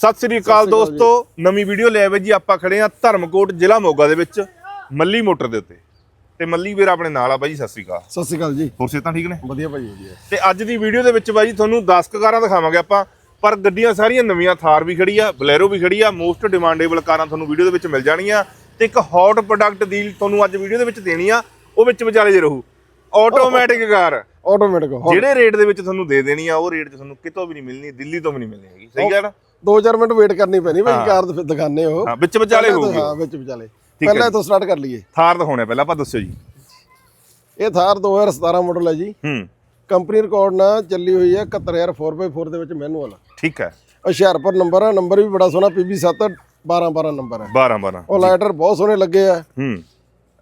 ਸਤਿ ਸ੍ਰੀ ਅਕਾਲ ਦੋਸਤੋ ਨਵੀਂ ਵੀਡੀਓ ਲੈ ਆਵੇ ਜੀ ਆਪਾਂ ਖੜੇ ਆ ਧਰਮਕੋਟ ਜ਼ਿਲ੍ਹਾ ਮੋਗਾ ਦੇ ਵਿੱਚ ਮੱਲੀ ਮੋਟਰ ਦੇ ਉੱਤੇ। ਤੇ ਮੱਲੀ ਵੀਰ ਆਪਣੇ ਨਾਲ ਆ ਬਾਈ ਸਤਿ ਸ੍ਰੀ ਅਕਾਲ। ਸਤਿ ਸ਼੍ਰੀ ਅਕਾਲ ਜੀ। ਹੋਰ ਸਿਹਤਾਂ ਠੀਕ ਨੇ? ਵਧੀਆ ਭਾਈ ਵਧੀਆ। ਤੇ ਅੱਜ ਦੀ ਵੀਡੀਓ ਦੇ ਵਿੱਚ ਬਾਈ ਤੁਹਾਨੂੰ 10 ਕੁ ਕਾਰਾਂ ਦਿਖਾਵਾਂਗੇ ਆਪਾਂ ਪਰ ਗੱਡੀਆਂ ਸਾਰੀਆਂ ਨਵੀਆਂ ਥਾਰ ਵੀ ਖੜੀ ਆ ਬਲੈਰੋ ਵੀ ਖੜੀ ਆ ਮੋਸਟ ਡਿਮਾਂਡੇਬਲ ਕਾਰਾਂ ਤੁਹਾਨੂੰ ਵੀਡੀਓ ਦੇ ਵਿੱਚ ਮਿਲ ਜਾਣਗੀਆਂ ਤੇ ਇੱਕ ਹੌਟ ਪ੍ਰੋਡਕਟ ਦੀ ਤੁਹਾਨੂੰ ਅੱਜ ਵੀਡੀਓ ਦੇ ਵਿੱਚ ਦੇਣੀ ਆ ਉਹ ਵਿੱਚ ਵਿਚਾਲੇ ਜੇ ਰਹੂ। Automatic car. ਆਟੋਮੈਟਿਕ ਜਿਹੜੇ ਰੇਟ ਦੇ ਵਿੱਚ ਤੁਹਾਨੂੰ ਦੇ ਦੇਣੀ ਆ ਉਹ ਰੇਟ 'ਚ ਤੁਹਾਨੂੰ ਕਿਤੋਂ ਵੀ ਨਹੀਂ ਮਿਲਣੀ ਦਿੱਲੀ ਤੋਂ ਵੀ ਨਹੀਂ ਮਿਲਣੀ ਹੈਗੀ ਸਹੀ ਹੈ ਨਾ 2-4 ਮਿੰਟ ਵੇਟ ਕਰਨੀ ਪੈਣੀ ਭਾਈ ਕਾਰ ਦੇ ਫਿਰ ਦਿਖਾਣੇ ਹੋ। ਹਾਂ ਵਿੱਚ ਵਿਚਾਲੇ ਹੋਊਗੀ। ਹਾਂ ਵਿੱਚ ਵਿਚਾਲੇ। ਪਹਿਲਾਂ। ਇਥੋਂ ਸਟਾਰਟ ਕਰ ਲਈਏ। ਥਾਰ ਦਿਖਾਉਣੇ ਪਹਿਲਾਂ ਆਪਾਂ ਦੱਸਿਓ ਜੀ। ਇਹ ਥਾਰ 2017 ਮਾਡਲ ਹੈ ਜੀ। ਹੂੰ। ਕੰਪਨੀ ਰਿਕਾਰਡ ਨਾਲ ਚੱਲੀ ਹੋਈ ਹੈ 71000 4x4 ਦੇ ਵਿੱਚ ਮੈਨੂਅਲ ਠੀਕ ਹੈ। ਹੁਸ਼ਿਆਰਪੁਰ ਨੰਬਰ ਹੈ ਨੰਬਰ ਵੀ ਬੜਾ ਸੋਹਣਾ PB7 12 12 ਨੰਬਰ ਹੈ। 12 12 ਉਹ ਲਾਈਟਰ ਬਹੁਤ ਸੋਹਣੇ ਲੱਗੇ ਆ। ਹੂੰ।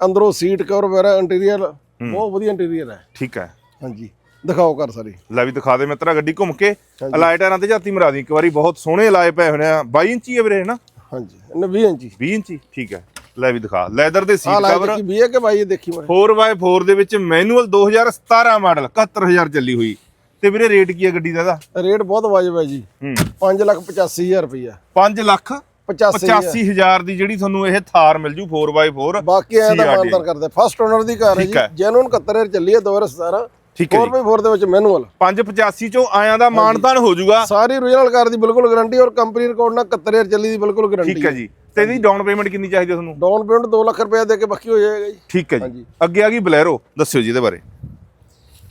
ਅੰਦਰੋਂ ਸੀਟ ਕਵਰ ਵਗੈਰਾ ਇੰਟੀਰੀਅਰ ਬਹੁਤ ਵਧੀਆ ਇੰਟੀਰੀਅਰ ਹੈ। ਠੀਕ ਹੈ। ਹਾਂਜੀ। ਦਿਖਾਓ ਕਰ ਸਾਰੀ। ਲੈ ਵੀ ਦਿਖਾ ਦੇ ਮਿੱਤਰਾ ਗੱਡੀ ਘੁੰਮ ਕੇ। ਅਲਾਈ ਟਾਇਰਾਂ ਤੇ ਝਾਤੀ ਮਰਾ ਦੀ ਇੱਕ ਵਾਰੀ ਬਹੁਤ ਸੋਹਣੇ ਲਾਏ ਪਏ ਹੋਣੇ ਆ। 22 ਇੰਚੀ ਹੈ ਵੀਰੇ ਨਾ? ਹਾਂਜੀ ਇਹਨੇ 20 ਇੰਚੀ। 20 ਇੰਚੀ ਠੀਕ ਹੈ। ਲੈ ਵੀ ਦਿਖਾ। ਲੈਦਰ ਦੇ ਸੀਟ ਕਵਰ ਕੀ 20 ਹੈ ਕਿ ਭਾਈ ਇਹ ਦੇਖੀ ਮੈਂ 4x4 ਦੇ ਵਿੱਚ ਮੈਨੂਅਲ 2017 ਮਾਡਲ 71000 ਚੱਲੀ ਹੋਈ। ਤੇ ਵੀਰੇ ਰੇਟ ਕੀ ਹੈ ਗੱਡੀ ਦਾ ਇਹਦਾ? ਰੇਟ ਬਹੁਤ ਵਾਜਬ ਹੈ ਜੀ। ਹੂੰ। 5 ਲੱਖ 85000 ਰੁਪਈਆ। 5 ਲੱਖ 85 85000 ਦੀ ਜਿਹੜੀ ਤੁਹਾਨੂੰ ਇਹ ਥਾਰ ਮਿਲ ਜੂ 4x4 ਬਾਕੀ ਐ ਤਾਂ ਮਾਨਤਨ ਕਰਦੇ ਫਸਟ ਓਨਰ ਦੀ ਕਾਰ ਹੈ ਹੈ। ਜੀ ਜੈਨੂਨ 71000 ਚੱਲੀ ਹੈ 2017 ਠੀਕ ਹੈ ਜੀ। 4x4 ਦੇ ਵਿੱਚ ਮੈਨੂਅਲ 585 ਚੋਂ ਆਇਆਂ ਦਾ ਮਾਨਤਾਨ ਹੋ ਜਾਊਗਾ। ਸਾਰੀ ਓਰੀਜਨਲ ਕਾਰ ਦੀ ਬਿਲਕੁਲ ਗਾਰੰਟੀ ਔਰ ਕੰਪਨੀ ਰਿਕਾਰਡ ਨਾਲ 71000 ਚੱਲੀ ਦੀ ਬਿਲਕੁਲ ਗਾਰੰਟੀ ਠੀਕ ਹੈ ਜੀ। ਤੇ ਇਹਦੀ ਡਾਊਨ ਪੇਮੈਂਟ ਕਿੰਨੀ ਚਾਹੀਦੀ ਤੁਹਾਨੂੰ? ਡਾਊਨ ਪੇਮੈਂਟ 2 ਲੱਖ ਰੁਪਏ ਦੇ ਕੇ ਬਾਕੀ ਹੋ ਜਾਏਗਾ ਜੀ। ਠੀਕ ਹੈ ਜੀ। ਅੱਗੇ ਆ ਗਈ ਬਲੈਰੋ ਦੱਸਿਓ ਜੀ ਇਹਦੇ ਬਾਰੇ।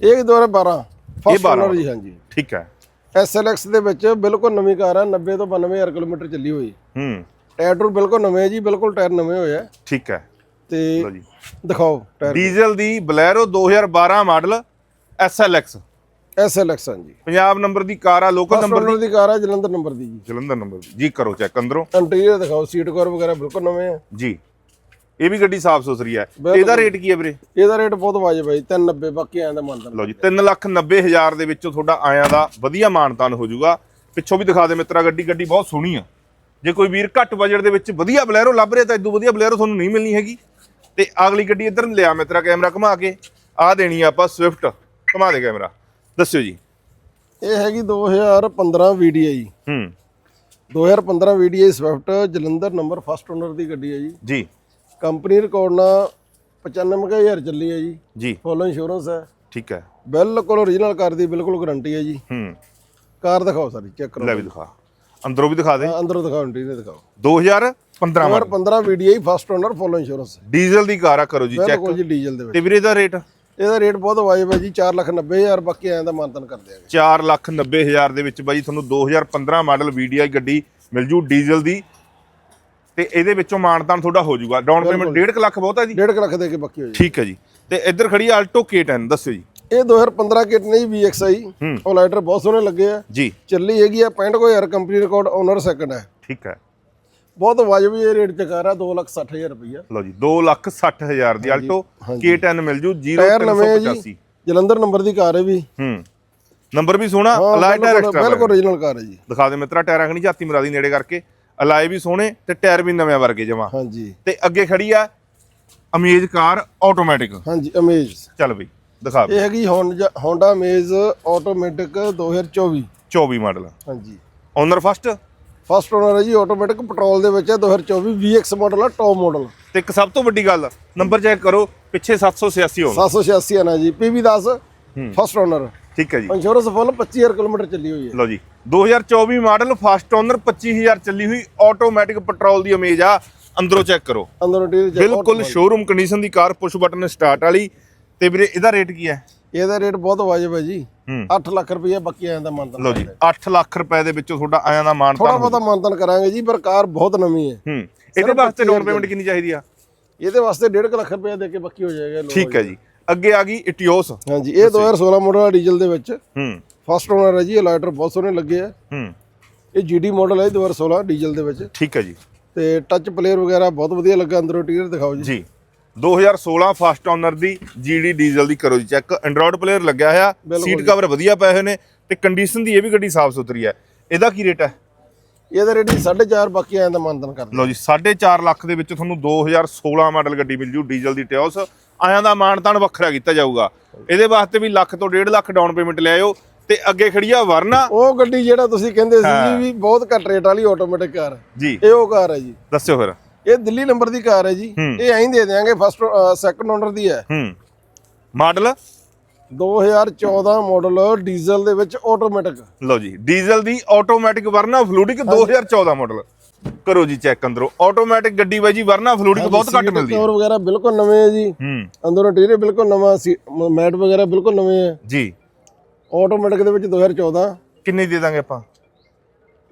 ਇਹ 2012 ਫਸਟ 12 ਓਨਰ ਜੀ ਹਾਂਜੀ। ਠੀਕ ਹੈ। SLX ਦੇ ਵਿੱਚ ਬਿਲਕੁਲ ਨਵੀਂ ਕਾਰ ਹੈ 90 ਤੋਂ 92000 ਕਿਲੋਮੀਟਰ ਚੱਲੀ ਹੋਈ। ਹੂੰ। ਟਾਇਰ ਟੂਰ ਬਿਲਕੁਲ ਨਵੇਂ ਜੀ ਬਿਲਕੁਲ ਟਾਇਰ ਨਵੇਂ ਹੋਏ ਆ। ਠੀਕ ਹੈ। ਤੇ ਦਿਖਾਓ ਟਾਇਰ ਡੀਜ਼ਲ ਦੀ ਬਲੈਰੋ 2012 ਮਾਡਲ SLX SLX ਹਾਂਜੀ। ਪੰਜਾਬ ਨੰਬਰ ਦੀ ਕਾਰ ਆ ਲੋਕਲ ਨੰਬਰ ਦੀ? ਕਾਰ ਹੈ ਜਲੰਧਰ ਨੰਬਰ ਦੀ ਜੀ। ਜਲੰਧਰ ਨੰਬਰ ਦੀ। ਜੀ ਕਰੋ ਚੈੱਕ ਅੰਦਰੋਂ। ਇੰਟੀਰੀਅਰ ਦਿਖਾਓ ਸੀਟ ਕਵਰ ਵਗੈਰਾ ਬਿਲਕੁਲ ਨਵੇਂ ਆ। ਜੀ। ਇਹ ਵੀ ਗੱਡੀ ਸਾਫ਼ ਸੁਥਰੀ ਹੈ ਇਹਦਾ ਰੇਟ ਕੀ ਹੈ ਵੀਰੇ? ਇਹਦਾ ਰੇਟ ਬਹੁਤ ਵਾਜਬ ਹੈ ਜੀ 390 ਬਾਕੀ ਆਇਆ ਦਾ ਮੰਨਦਾ ਲਓ ਜੀ 390000 ਦੇ ਵਿੱਚੋਂ ਤੁਹਾਡਾ ਆਇਆਂ ਦਾ ਵਧੀਆ ਮਾਨਤਾਨ ਹੋ ਜਾਊਗਾ। ਪਿੱਛੋਂ ਵੀ ਦਿਖਾ ਦੇ ਮਿੱਤਰਾ ਗੱਡੀ ਗੱਡੀ ਬਹੁਤ ਸੋਹਣੀ ਆ। ਜੇ ਕੋਈ ਵੀਰ ਘੱਟ ਬਜਟ ਦੇ ਵਿੱਚ ਵਧੀਆ ਬਲੈਰੋ ਲੱਭ ਰਿਹਾ ਤਾਂ ਇਦੋਂ ਵਧੀਆ ਬਲੈਰੋ ਤੁਹਾਨੂੰ ਨਹੀਂ ਮਿਲਣੀ ਹੈਗੀ। ਤੇ ਅਗਲੀ ਗੱਡੀ ਇੱਧਰ ਨੂੰ ਲਿਆ ਮਿੱਤਰਾ ਕੈਮਰਾ ਘੁਮਾ ਕੇ। ਆ ਦੇਣੀ ਆ ਆਪਾਂ ਸਵਿਫਟ ਘੁਮਾ ਦੇ ਕੈਮਰਾ। ਦੱਸਿਓ ਜੀ। ਇਹ ਹੈਗੀ 2015 VDI ਹੂੰ। 2015 VDI Swift Jalandhar number first owner ਦੀ ਗੱਡੀ ਹੈ ਜੀ। ਜੀ। ਕੰਪਨੀ ਰਿਕਾਰਡ ਨਾਲ 95000 ਚੱਲੀ ਹੈ ਜੀ। ਜੀ। ਫੁੱਲ ਇੰਸ਼ੋਰੈਂਸ ਹੈ। ਠੀਕ ਹੈ। ਬਿਲਕੁਲ ਓਰੀਜਨਲ ਕਾਰ ਦੀ ਬਿਲਕੁਲ ਗਾਰੰਟੀ ਹੈ ਜੀ। ਹੂੰ। ਕਾਰ ਦਿਖਾਓ ਸਾਰੀ ਚੈੱਕ ਕਰੋ। ਲੈ ਵੀ ਦਿਖਾ। ਅੰਦਰੋਂ ਵੀ ਦਿਖਾ ਦੇ। ਅੰਦਰੋਂ ਦਿਖਾਓ ਇੰਟੀਰੀਅਰ ਦਿਖਾਓ। 2015 model 2015 VDI first owner full insurance diesel ਦੀ ਕਾਰ ਆ ਕਰੋ ਜੀ ਚੈੱਕ ਬਿਲਕੁਲ ਜੀ ਡੀਜ਼ਲ ਦੇ ਵਿੱਚ। ਤੇ ਵੀਰੇ ਇਹਦਾ ਰੇਟ ਇਹਦਾ ਰੇਟ ਬਹੁਤ ਵਾਜਬ ਹੈ ਜੀ 490000 ਬਾਕੀ ਆਇਆ ਦਾ ਮੰਤਨ ਕਰ ਦਿਆਂਗੇ। 490000 ਦੇ ਵਿੱਚ ਬਾਈ ਤੁਹਾਨੂੰ 2015 ਮਾਡਲ VDI ਗੱਡੀ ਮਿਲ ਜੂ ਡੀਜ਼ਲ ਦੀ। ਤੇ ਇਹਦੇ ਵਿੱਚੋਂ ਮਾਨਤਾਨ ਤੁਹਾਡਾ ਹੋ ਜਾਊਗਾ ਡਾਊਨ ਪੇਮੈਂਟ 1.5 ਲੱਖ ਬਹੁਤ ਹੈ ਜੀ? 1.5 ਲੱਖ ਦੇ ਕੇ ਬਾਕੀ ਹੋ ਜੀ। ਠੀਕ ਹੈ ਜੀ। ਤੇ ਇੱਧਰ ਖੜੀ ਆਲਟੋ K10 ਦੱਸਿਓ ਜੀ। ਇਹ 2015 ਕਿਟ ਨਹੀਂ VXI ਉਹ ਲਾਈਟਰ ਬਹੁਤ ਸੋਹਣੇ ਲੱਗੇ ਆ। ਜੀ। ਚੱਲੀ ਹੈਗੀ ਆ 65000 ਕੰਪਨੀ ਰਿਕਾਰਡ ਓਨਰ ਸੈਕੰਡ ਹੈ। ਠੀਕ ਹੈ। ਬਹੁਤ ਵਾਜਬੀ ਇਹ ਰੇਟ ਚ ਕਰ ਆ 260000 ਰੁਪਈਆ। ਲਓ ਜੀ 260000 ਦੀ ਆਲਟੋ K10 ਮਿਲ ਜੂ ਟਾਇਰ ਨਵੇਂ ਹੈ 0385 ਜੀ ਜਲੰਧਰ ਨੰਬਰ ਦੀ ਕਾਰ ਹੈ ਵੀ। ਹੂੰ ਨੰਬਰ ਵੀ ਸੋਹਣਾ ਅਲਾਈ ਟਾਇਰ ਐਕਸਟਰਾ ਬਿਲਕੁਲ ਓਰੀਜਨਲ ਕਾਰ ਹੈ ਜੀ। ਦਿਖਾ ਦੇ ਮਿੱਤਰਾ ਟਾਇਰਾਂ ਖਣੀ ਝਾਤੀ ਮਰਾ ਦੀ ਨੇੜੇ ਕਰਕੇ। ਅਲਾਈ ਵੀ ਸੋਹਣੇ ਤੇ ਟਾਇਰ ਵੀ ਨਵੇਂ ਵਰਗੇ ਜਮਾ। ਹਾਂਜੀ। ਤੇ ਅੱਗੇ ਖੜੀ ਆ ਅਮੇਜ ਕਾਰ ਆਟੋਮੈਟਿਕ ਹਾਂਜੀ ਅਮੇਜ਼। ਚੱਲ ਬਈ ਦਿਖਾ ਇਹ ਹੈਗੀ ਹੋਂਡਾ ਅਮੇਜ਼ ਆਟੋਮੈਟਿਕ 2024 24 ਮਾਡਲ। ਹਾਂਜੀ। ਓਨਰ ਫਸਟ ਫਸਟ ਓਨਰ ਹੈ ਜੀ ਆਟੋਮੈਟਿਕ ਪੈਟਰੋਲ ਦੇ ਵਿੱਚ ਹੈ 2024 VX ਮਾਡਲ ਹੈ ਟੌਪ ਮਾਡਲ ਤੇ ਇੱਕ ਸਭ ਤੋਂ ਵੱਡੀ ਗੱਲ ਨੰਬਰ ਚੈੱਕ ਕਰੋ ਪਿੱਛੇ 786 ਹੋਣ 786 ਹੈ ਨਾ ਜੀ PB10 ਫਸਟ ਓਨਰ ਠੀਕ ਹੈ ਜੀ। ਇੰਸ਼ੋਰੈਂਸ ਫੁੱਲ 25000 ਕਿਲੋਮੀਟਰ ਚੱਲੀ ਹੋਈ ਹੈ। ਲਓ ਜੀ 2024 ਮਾਡਲ ਫਸਟ ਓਨਰ 25000 ਚੱਲੀ ਹੋਈ ਆਟੋਮੈਟਿਕ ਪੈਟਰੋਲ ਦੀ ਇਮੇਜ ਆ। ਅੰਦਰੋਂ ਚੈੱਕ ਕਰੋ। ਅੰਦਰ ਬਿਲਕੁਲ ਸ਼ੋਰੂਮ ਕੰਡੀਸ਼ਨ ਦੀ ਕਾਰ ਪੁਸ਼ ਬਟਨ ਸਟਾਰਟ ਵਾਲੀ ਤੇ ਵੀਰੇ ਇਹਦਾ ਰੇਟ ਕੀ ਹੈ? ਇਹਦਾ ਰੇਟ ਬਹੁਤ ਵਾਜਬ ਹੈ ਜੀ। ਹੂੰ। 8 ਲੱਖ ਰੁਪਏ ਬਾਕੀ ਆਇਆ ਦਾ ਮੰਤਨ ਲਓ ਜੀ 8 ਲੱਖ ਰੁਪਏ ਦੇ ਵਿੱਚੋਂ ਤੁਹਾਡਾ ਆਇਆਂ ਦਾ ਮਾਨਤਾ ਥੋੜਾ ਬਹੁਤਾ ਮੰਤਨ ਕਰਾਂਗੇ ਜੀ ਪਰ ਕਾਰ ਬਹੁਤ ਨਵੀਂ ਹੈ। ਹੂੰ। ਇਹਦੇ ਵਾਸਤੇ ਡਾਊਨ ਪੇਮੈਂਟ ਕਿੰਨੀ ਚਾਹੀਦੀ ਆ? ਇਹਦੇ ਵਾਸਤੇ 1.5 ਲੱਖ ਰੁਪਏ ਦੇ ਕੇ ਬਾਕੀ ਹੋ ਜਾਏਗਾ। ਠੀਕ ਹੈ ਜੀ। ਅੱਗੇ ਆ ਗਈ ਇਟਿਓਸ ਹਾਂਜੀ ਇਹ 2016 ਮਾਡਲ ਹੈ ਡੀਜ਼ਲ ਦੇ ਵਿੱਚ। ਹੂੰ। ਫਸਟ ਓਨਰ ਹੈ ਜੀ ਇਹ ਲਾਈਟਰ ਬਹੁਤ ਸੋਹਣੇ ਲੱਗੇ ਆ। ਹੂੰ। ਇਹ ਜੀਡੀ ਮਾਡਲ ਹੈ 2016 ਡੀਜ਼ਲ ਦੇ ਵਿੱਚ। ਠੀਕ ਹੈ ਜੀ। ਤੇ ਟੱਚ ਪਲੇਅਰ ਵਗੈਰਾ ਬਹੁਤ ਵਧੀਆ ਲੱਗਾ ਅੰਦਰੋਂ ਇੰਟੀਰੀਅਰ ਦਿਖਾਓ ਜੀ। ਜੀ। 2016 ਫਸਟ ਓਨਰ ਦੀ ਜੀਡੀ ਡੀਜ਼ਲ ਦੀ ਕਰੋ ਜੀ ਚੈੱਕ। ਐਂਡਰੋਇਡ ਪਲੇਅਰ ਲੱਗਿਆ ਹੋਇਆ ਸੀਟ ਕਵਰ ਵਧੀਆ ਪਏ ਹੋਏ ਨੇ ਤੇ ਕੰਡੀਸ਼ਨ ਦੀ ਇਹ ਵੀ ਗੱਡੀ ਸਾਫ਼ ਸੁਥਰੀ ਹੈ। ਇਹਦਾ ਕੀ ਰੇਟ ਹੈ? ਇਹਦਾ ਰੇਟ ਜੀ 4.5 ਬਾਕੀ ਆਇਆ ਦਾ ਮੰਤਨ ਕਰ ਲਓ ਜੀ 4.5 ਲੱਖ ਦੇ ਵਿੱਚ ਤੁਹਾਨੂੰ 2016 ਮਾਡਲ ਗੱਡੀ ਮਿਲ ਜੂ ਡੀਜ਼ਲ ਦੀ ਟਿਓਸ। ਆਇਆਂ ਦਾ ਮਾਨਤਾਨ ਵੱਖਰਾ ਕੀਤਾ ਜਾਊਗਾ। ਇਹਦੇ ਵਾਸਤੇ ਵੀ ਲੱਖ ਤੋਂ 1.5 ਲੱਖ ਡਾਊਨ ਪੇਮੈਂਟ ਲੈ ਆਇਓ ਤੇ ਅੱਗੇ ਖੜੀ ਆ ਵਰਨਾ। ਉਹ ਗੱਡੀ ਜਿਹੜਾ ਤੁਸੀਂ ਕਹਿੰਦੇ ਸੀ ਵੀ ਬਹੁਤ ਘੱਟ ਰੇਟ ਵਾਲੀ ਆਟੋਮੈਟਿਕ ਕਾਰ। ਜੀ। ਇਹ ਉਹ ਕਾਰ ਹੈ ਜੀ। ਦੱਸਿਓ ਫਿਰ। ਇਹ ਦਿੱਲੀ ਨੰਬਰ ਦੀ ਕਾਰ ਹੈ ਜੀ। ਇਹ ਐਂ ਦੇ ਦੇਾਂਗੇ ਫਸਟ ਸੈਕੰਡ ਓਨਰ ਦੀ ਹੈ। ਹੂੰ। ਮਾਡਲ? 2014 ਮਾਡਲ ਡੀਜ਼ਲ ਦੇ ਵਿੱਚ ਆਟੋਮੈਟਿਕ ਲਓ ਜੀ ਡੀਜ਼ਲ ਦੀ ਆਟੋਮੈਟਿਕ ਵਰਨਾ ਫਲੂਡਿਕ 2014 ਮਾਡਲ ਕਰੋ ਜੀ ਚੈੱਕ ਅੰਦਰੋਂ। ਆਟੋਮੈਟਿਕ ਗੱਡੀ ਬਾਈ ਜੀ ਵਰਨਾ ਫਲੂਡਿਕ ਬਹੁਤ ਘੱਟ ਮਿਲਦੀ ਹੈ। ਕਵਰ ਵਗੈਰਾ ਬਿਲਕੁਲ ਨਵੇਂ ਹੈ ਜੀ। ਅੰਦਰੋਂ ਇੰਟੀਰੀਅਰ ਬਿਲਕੁਲ ਨਵਾਂ ਸੀ ਮੈਟ ਵਗੈਰਾ ਬਿਲਕੁਲ ਨਵੇਂ ਹੈ। ਜੀ। ਆਟੋਮੈਟਿਕ ਦੇ ਵਿੱਚ 2014 ਕਿੰਨੇ ਦੇ ਦਾਂਗੇ ਆਪਾਂ?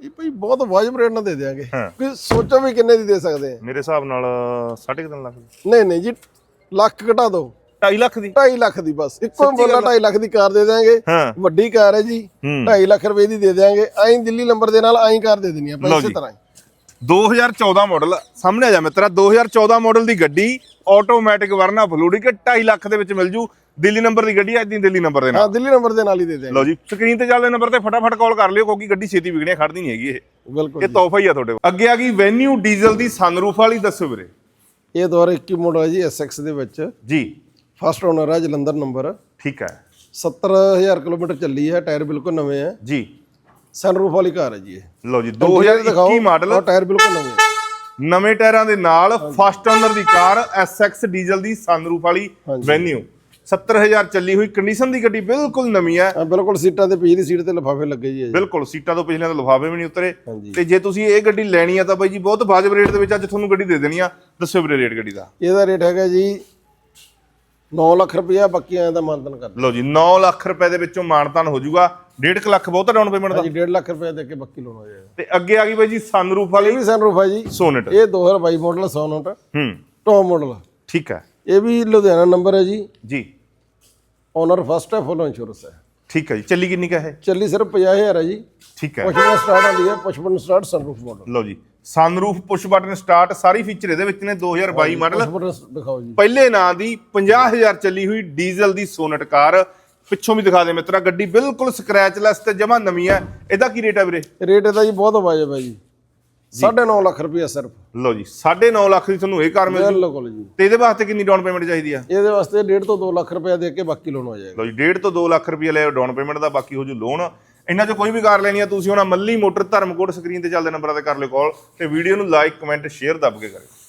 ਇਹ ਭਾਈ ਬਹੁਤ ਵਾਜਬ ਰੇਟ ਨਾਲ ਦੇ ਦਿਆਂਗੇ। ਹਾਂ। ਕਿ ਸੋਚੋ ਵੀ ਕਿੰਨੇ ਦੀ ਦੇ ਸਕਦੇ ਆ। ਮੇਰੇ ਹਿਸਾਬ ਨਾਲ 3.5 ਲੱਖ ਦੀ। ਨਹੀਂ ਨਹੀਂ ਜੀ ਲੱਖ ਘਟਾ ਦਿਓ 2.5 ਲੱਖ ਦੀ। 2.5 ਲੱਖ ਦੀ ਬਸ। ਇੱਕੋ ਬੋਲਾ 2.5 ਲੱਖ ਦੀ ਕਾਰ ਦੇ ਦਿਆਂਗੇ। ਹਾਂ। ਵੱਡੀ ਕਾਰ ਹੈ ਜੀ। ਹੂੰ। 2.5 ਲੱਖ ਰੁਪਏ ਦੀ ਦੇ ਦਿਆਂਗੇ। ਐਂ ਦਿੱਲੀ ਨੰਬਰ ਦੇ ਨਾਲ ਐਂ ਕਾਰ ਦੇ ਦੇਣੀ ਇਸੇ ਜੀ। ਤਰ੍ਹਾਂ ਹੀ। 2014 ਮਾਡਲ ਸਾਹਮਣੇ ਆ ਜਾ ਮਿੱਤਰਾ 2014 ਮਾਡਲ ਦੀ ਗੱਡੀ ਆਟੋਮੈਟਿਕ ਵਰਨਾ ਫਲੂਡਿਕ 2.5 ਲੱਖ ਦੇ ਵਿੱਚ ਮਿਲ ਜੂ। ਦਿੱਲੀ ਨੰਬਰ ਦੀ ਗੱਡੀ ਅੱਜ ਦੀ ਦਿੱਲੀ ਨੰਬਰ ਦੇ ਨਾਲ। ਹਾਂ ਦਿੱਲੀ ਨੰਬਰ ਦੇ ਨਾਲ ਹੀ ਦੇ ਦਿਆਂਗੇ। ਲਓ ਜੀ ਸਕਰੀਨ ਤੇ ਚੱਲਦੇ ਨੰਬਰ ਤੇ ਫਟਾਫਟ ਕਾਲ ਕਰ ਲਿਓ ਕਿਉਂਕਿ ਗੱਡੀ ਛੇਤੀ ਵਿਗੜੀਆਂ ਖੜਦੀ ਨਹੀਂ ਹੈਗੀ ਇਹ। ਬਿਲਕੁਲ ਇਹ ਤੋਹਫਾ ਹੀ ਆ ਤੁਹਾਡੇ ਕੋਲ। ਅੱਗੇ ਆ ਗਈ ਵੈਨਿਊ ਡੀਜ਼ਲ ਦੀ ਸਨਰੂਫ ਵਾਲੀ ਦੱਸੋ ਵੀਰੇ। ਇਹ 2021 ਮਾਡਲ ਹੈ ਜੀ SX ਦੇ ਵਿੱਚ। ਜੀ। ਫਸਟ ਓਨਰ ਹੈ ਜਲੰਧਰ ਨੰਬਰ। ਠੀਕ ਹੈ। 70000 ਕਿਲੋਮੀਟਰ ਚੱਲੀ ਹੈ ਟਾਇਰ ਬਿਲਕੁਲ ਨਵੇਂ ਹੈ। ਜੀ। ਸਨਰੂਫ ਵਾਲੀ ਕਾਰ ਹੈ ਜੀ ਇਹ। ਲਓ ਜੀ Interior 2021 ਮਾਡਲ ਔਰ ਟਾਇਰ ਬਿਲਕੁਲ ਨਵੇਂ ਹੈ ਨਵੇਂ ਟਾਇਰਾਂ ਦੇ ਨਾਲ ਫਸਟ ਓਨਰ ਦੀ ਕਾਰ SX ਡੀਜ਼ਲ ਦੀ ਸਨਰੂਫ ਵਾਲੀ। ਵੈਨਿਊ 70000 ਚੱਲੀ ਹੋਈ ਕੰਡੀਸ਼ਨ ਦੀ ਗੱਡੀ ਬਿਲਕੁਲ ਨਵੀਂ ਹੈ। ਬਿਲਕੁਲ ਸੀਟਾਂ ਤੇ ਪਿਛਲੀ ਸੀਟ ਤੇ ਲਿਫਾਫੇ ਲੱਗੇ ਜੀ। ਬਿਲਕੁਲ ਸੀਟਾਂ ਤੋਂ ਪਿਛਲੇ ਤੋਂ ਲਿਫਾਫੇ ਵੀ ਨਹੀਂ ਉਤਰੇ। ਤੇ ਜੇ ਤੁਸੀਂ ਇਹ ਗੱਡੀ ਲੈਣੀ ਆ ਤਾਂ ਬਾਈ ਜੀ ਬਹੁਤ ਵਾਜਬ ਰੇਟ ਦੇ ਵਿੱਚ ਅੱਜ ਤੁਹਾਨੂੰ ਗੱਡੀ ਦੇ ਦੇਣੀ ਆ। ਦੱਸਿਓ ਵੀਰੇ ਰੇਟ ਗੱਡੀ ਦਾ। ਇਹਦਾ ਰੇਟ ਹੈਗਾ ਜੀ 9 ਲੱਖ ਰੁਪਇਆ ਬਾਕੀ ਐਂ ਦਾ ਮਾਨਤਨ ਕਰ ਲਓ ਜੀ 9 ਲੱਖ ਰੁਪਏ ਦੇ ਵਿੱਚੋਂ ਮਾਨਤਾਨ ਹੋ ਜਾਊਗਾ। 1.5 ਲੱਖ ਬਹੁਤ ਡਾਊਨ ਪੇਮੈਂਟ ਦਾ? ਜੀ 1.5 ਲੱਖ ਰੁਪਇਆ ਦੇ ਕੇ ਬਾਕੀ ਲੋਨ ਹੋ ਜਾਏਗਾ। ਤੇ ਅੱਗੇ ਆ ਗਈ ਬਾਈ ਜੀ ਸਨਰੂਫ ਇਹ ਵਾਲੀ ਵੀ ਸਨਰੂਫ ਹੈ ਜੀ। ਸੋਨਟ ਇਹ 2022 ਮਾਡਲ ਸੋਨਟ ਹੂੰ। ਟੌਪ ਮਾਡਲ ਠੀਕ ਹੈ। ਇਹ ਵੀ ਲੁਧਿਆਣਾ ਨੰਬਰ ਹੈ ਜੀ। ਜੀ। ਓਨਰ ਫਸਟ ਹੈ ਫੁੱਲ ਇੰਸ਼ੋਰੈਂਸ ਹੈ। ਠੀਕ ਹੈ ਜੀ ਚੱਲੀ ਕਿੰਨੀ ਕਾ ਹੈ ਚੱਲੀ ਸਿਰਫ 50000 ਹੈ ਜੀ। ਠੀਕ ਹੈ। ਪੁਸ਼ਪਨ ਸਟਾਰਟ ਆਉਂਦੀ ਹੈ ਪੁਸ਼ਪਨ ਸਟਾਰਟ ਸਨਰੂਫ ਮਾਡਲ ਲਓ ਜੀ ਸਨਰੂਫ ਪੁਸ਼ ਬਟਨ ਸਟਾਰਟ ਸਾਰੀ ਫੀਚਰ ਇਹਦੇ ਵਿੱਚ ਨੇ 2022 ਮਾਡਲ ਪੁਸ਼ਪਨ ਦਿਖਾਓ ਜੀ। ਪਹਿਲੇ ਨਾਂ ਦੀ 50000 ਚੱਲੀ ਹੋਈ ਡੀਜ਼ਲ ਦੀ ਸੋਨਟ ਕਾਰ। ਪਿੱਛੋਂ ਵੀ ਦਿਖਾ ਦੇ ਮਿੱਤਰਾ ਗੱਡੀ ਬਿਲਕੁਲ ਸਕ੍ਰੈਚਲੈਸ ਤੇ ਜਮਾ ਨਵੀਂ ਹੈ। ਇਹਦਾ ਕੀ ਰੇਟ ਹੈ ਵੀਰੇ? ਰੇਟ ਇਹਦਾ ਜੀ ਬਹੁਤ ਵਾਜਬ ਹੈ ਜੀ। 9.5 ਲੱਖ ਰੁਪਇਆ ਸਿਰਫ। ਲਓ ਜੀ 9.5 ਲੱਖ ਦੀ ਤੁਹਾਨੂੰ ਇਹ ਕਾਰ ਮਿਲ ਜੂ ਬਿਲਕੁਲ ਜੀ। ਤੇ ਇਹਦੇ ਵਾਸਤੇ ਕਿੰਨੀ ਡਾਊਨ ਪੇਮੈਂਟ ਚਾਹੀਦੀ ਆ? ਇਹਦੇ ਵਾਸਤੇ 1.5 ਤੋਂ 2 ਲੱਖ ਰੁਪਇਆ ਦੇ ਕੇ ਬਾਕੀ ਲੋਨ ਹੋ ਜਾਏਗਾ। ਲਓ ਜੀ 1.5 ਤੋਂ 2 ਲੱਖ ਰੁਪਏ ਲੈ ਡਾਊਨ ਪੇਮੈਂਟ ਦਾ ਬਾਕੀ ਹੋ ਜੂ ਲੋਨ ਇਹਨਾਂ ਚੋਂ ਕੋਈ ਵੀ ਕਾਰ ਲੈਣੀ ਆ, ਤੁਸੀਂ ਉਹਨਾਂ ਮੱਲੀ ਮੋਟਰ ਧਰਮਕੋਟ ਸਕਰੀਨ ਤੇ ਚੱਲਦੇ ਨੰਬਰਾਂ ਤੇ ਕਰ ਲਿਓ ਕਾਲ ਤੇ ਵੀਡੀਓ ਨੂੰ ਲਾਈਕ ਕਮੈਂਟ ਸ਼ੇਅਰ ਦੱਬ ਕੇ ਕਰਿਓ।